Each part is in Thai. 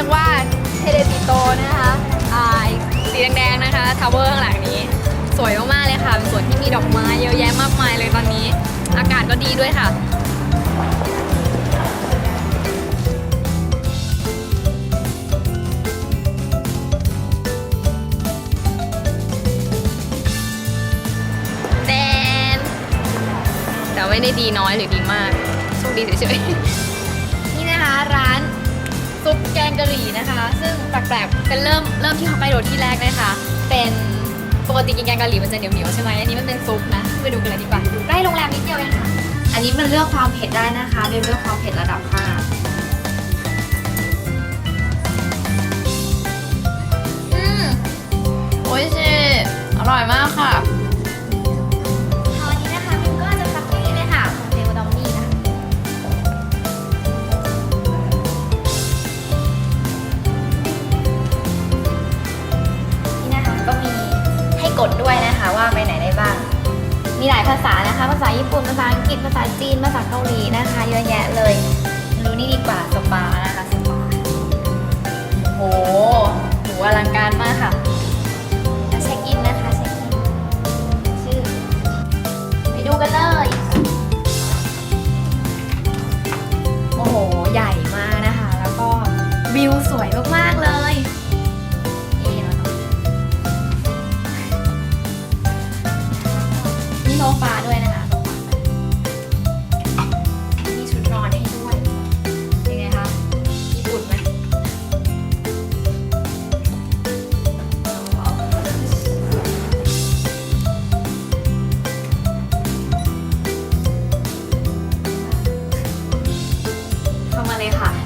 ยกว่าเทเลปิโตนะคะอ่าสีแดงๆนะคะทาวเวอร์ข้างหลังนี้ สวยมากๆเลยค่ะ เป็นสวนที่มีดอกไม้เยอะแยะมากมายเลยตอนนี้ อากาศก็ดีด้วยค่ะแดนแต่ไม่ได้ดีน้อยหรือดีมากโชคดีเฉยๆนี่นะคะร้าน ซึ่งแปลกๆเป็นเริ่มเริ่มที่ฮอกไกโดที่แรกนะคะ เป็นปกติกินแกงกะหรี่มันจะเหนียวๆใช่ไหมอันนี้มันเป็นซุปนะไปดูกันเลยดีกว่าใกล้โรงแรมนิดเดียวเองค่ะ อันนี้มันเลือกความเผ็ดได้นะคะเลือกความเผ็ดระดับอืมโอ้ยเชอร่อยมาก กดด้วยนะคะว่าไปไหนได้บ้าง มีหลายภาษานะคะ ภาษาญี่ปุ่น ภาษาอังกฤษ ภาษาจีน ภาษาเกาหลีนะคะ เยอะแยะเลย รู้นี่ดีกว่าสปานะคะ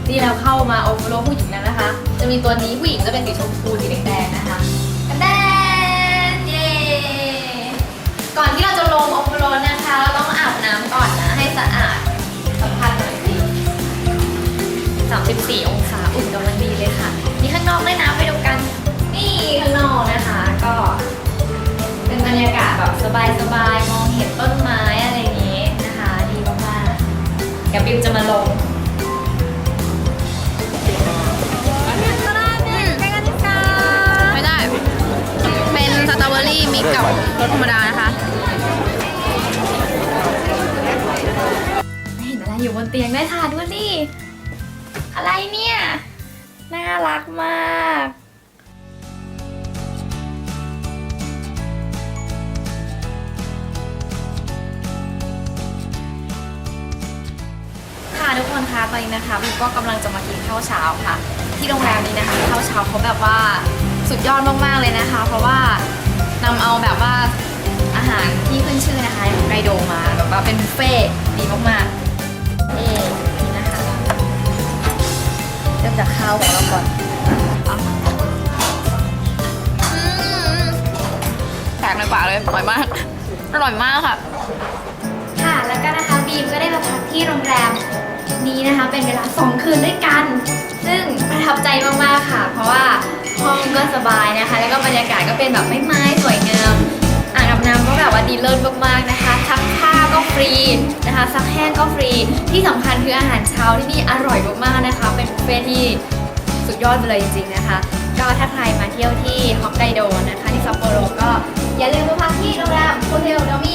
เลยค่ะนี่เราเข้ามาโอเวอร์โลผู้หญิงแล้วนะคะ จะมีตัวนี้ผู้หญิงจะเป็นสีชมพูสีแดงๆนะคะกันแดนเย้ก่อนที่เราจะลงโอเวอร์โลนะคะ เราต้องอาบน้ำก่อนนะให้สะอาดสัมผัสหน่อยสิ34 องศาอุ่นกำลังดีเลยค่ะ นี่ข้างนอกด้วยนะไปดูกัน นี่ข้างนอกนะคะ ก็ เป็นบรรยากาศแบบสบายๆมองเห็นต้นไม้อะไรอย่างนี้นะคะ ดีมากๆเดี๋ยวบิวจะมาลง มิกกับรสธรรมดานะคะเห็นอะไรอยู่บนเตียงได้ค่ะดูดิอะไรเนี่ย น่ารักมากค่ะทุกคนคะตอนนี้นะคะบิวก็กำลังจะมากินข้าวเช้าค่ะ ที่โรงแรมนี้นะคะข้าวเช้าเขาแบบว่าสุดยอดมากๆเลยนะคะ เพราะว่า นำเอาแบบว่าอาหารที่ขึ้นชื่อนะคะของไกโดมาแบบว่าเป็นบุฟเฟ่ต์ดีมากๆนี่นี่นะคะเริ่มจากข้าวของเราก่อนอืมแตกในปากเลยอร่อยมากอร่อยมากค่ะ ค่ะแล้วก็นะคะบีมก็ได้มาพักที่โรงแรมนี้นะคะ เป็นเวลา2คืนด้วยกัน บายนะคะ แล้วก็บรรยากาศก็เป็นแบบไม้ไม้สวยงามอ่างอาบน้ำก็แบบว่าดีเลิศมากๆนะคะซักผ้าก็ฟรีนะคะซักแห้งก็ฟรีที่สำคัญคืออาหารเช้าที่นี่อร่อยมากๆนะคะ เป็นบุฟเฟ่ที่สุดยอดไปเลยจริงๆนะคะก็ถ้าใครมาเที่ยวที่ฮอกไกโดนะคะที่ซัปโปโรก็อย่าลืมมาพักที่โรงแรมโฮเทลโนมิ